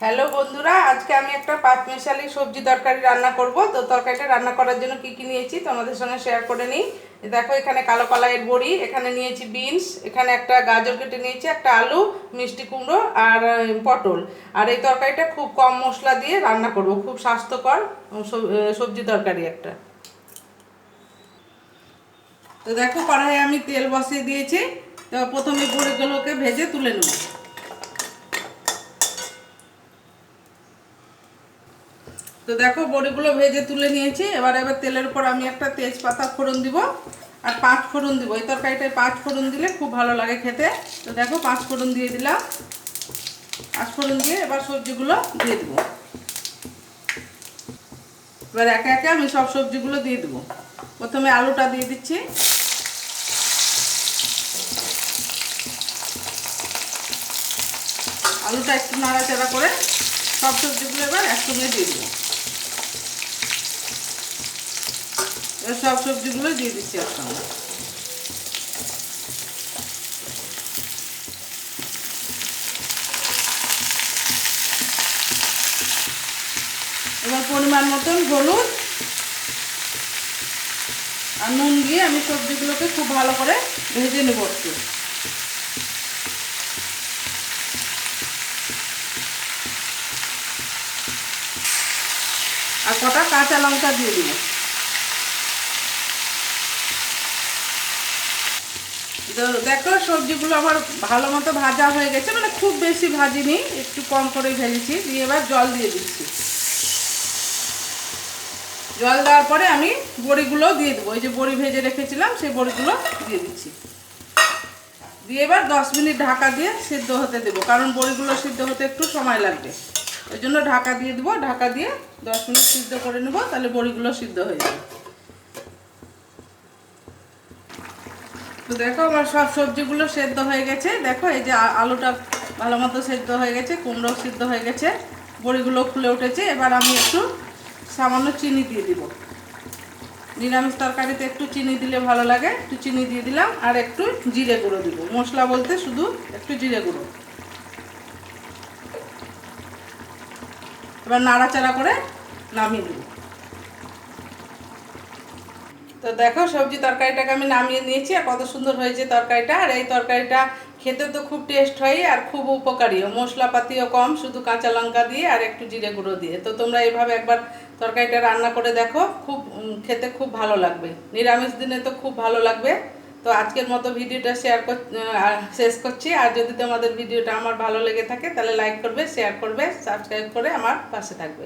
Hello বন্ধুরা, আজকে আমি একটা পাঁচমিশালি সবজি তরকারি রান্না করব। তো তরকারিটা রান্না করার জন্য কি কি নিয়েছি তোমাদের সঙ্গে শেয়ার করে নিই। দেখো, এখানে কালো কলাইয়ের বড়ি, এখানে নিয়েছি বিনস এখানে একটা গাজর কেটে নিয়েছি, একটা আলু, মিষ্টি কুমড়ো আর পটল। আর এই তরকারিটা খুব কম মশলা দিয়ে রান্না করব, খুব স্বাস্থ্যকর সব- সবজি তরকারি একটা। তো দেখো, কড়াইয়ে আমি তেল বসিয়ে দিয়েছি। তো প্রথমে বড়িগুলোকে ভেজে তুলে নেব। তো দেখো বড়িগুলো ভেজে তুলে নিয়েছি। এবার এবার তেলের উপর আমি একটা তেজপাতা ফোড়ন দিব আর পাঁচ ফোড়ন দিব। এই তরকারিটায় পাঁচ ফোড়ন দিলে খুব ভালো লাগে খেতে। তো দেখো পাঁচ ফোড়ন দিয়ে দিলাম। পাঁচ ফোড়ন দিয়ে এবার সবজিগুলো দিয়ে দেবো। এবার একে একে আমি সব সবজিগুলো দিয়ে দেবো। প্রথমে আলুটা দিয়ে দিচ্ছি। আলুটা একটু নাড়াচাড়া করে সব সবজিগুলো এবার একসঙ্গে দিয়ে দেবো এবার সব সবজিগুলো দিয়ে দিচ্ছি একসঙ্গে এবার পরিমাণ মতন হলুদ আর নুন দিয়ে আমি সবজিগুলোকে খুব ভালো করে ভেজে নেব একটু আর কটা কাঁচা লঙ্কা দিয়ে দিব তো দেখো, সবজিগুলো আমার ভালো মতো ভাজা হয়ে গেছে। মানে খুব বেশি ভাজিনি, একটু কম করে ভেজেছি। দিয়ে এবার জল দিয়ে দিচ্ছি। জল দেওয়ার পরে আমি বড়িগুলো দিয়ে দেবো। ওই যে বড়ি ভেজে রেখেছিলাম, সেই বড়িগুলো দিয়ে দিচ্ছি। দিয়ে এবার দশ মিনিট ঢাকা দিয়ে সিদ্ধ হতে দেবো, কারণ বড়িগুলো সিদ্ধ হতে একটু সময় লাগবে। ওই জন্য ঢাকা দিয়ে দেবো। ঢাকা দিয়ে দশ মিনিট সিদ্ধ করে নেব, তাহলে বড়িগুলো সিদ্ধ হয়ে যাবে। তো দেখো আমার সব সবজিগুলো সেদ্ধ হয়ে গেছে। দেখো, এই যে আলুটা ভালো মতো সেদ্ধ হয়ে গেছে কুমড়ো সিদ্ধ হয়ে গেছে, বড়িগুলো খুলে উঠেছে। এবার আমি একটু সামান্য চিনি দিয়ে দিব। নিরামিষ তরকারিতে একটু চিনি দিলে ভালো লাগে। একটু চিনি দিয়ে দিলাম, আর একটু জিরে গুঁড়ো দিব। মশলা বলতে শুধু একটু জিরে গুঁড়ো। এবার নাড়াচাড়া করে নামিয়ে দেবো। তো দেখো, সবজি তরকারিটাকে আমি নামিয়ে নিয়েছি, আর কত সুন্দর হয়েছে তরকারিটা। আর এই তরকারিটা খেতে তো খুব টেস্ট হয়, আর খুব উপকারীও। মশলাপাতিও কম, শুধু কাঁচা লঙ্কা দিয়ে আর একটু জিরে গুঁড়ো দিয়ে। তো তোমরা এইভাবে একবার তরকারিটা রান্না করে দেখো, খুব খেতে খুব ভালো লাগবে। নিরামিষ দিনে তো খুব ভালো লাগবে। তো আজকের মতো ভিডিওটা শেয়ার কর শেষ করছি। আর যদি তোমাদের ভিডিওটা আমার ভালো লেগে থাকে, তাহলে লাইক করবে শেয়ার করবে সাবস্ক্রাইব করে আমার পাশে থাকবে।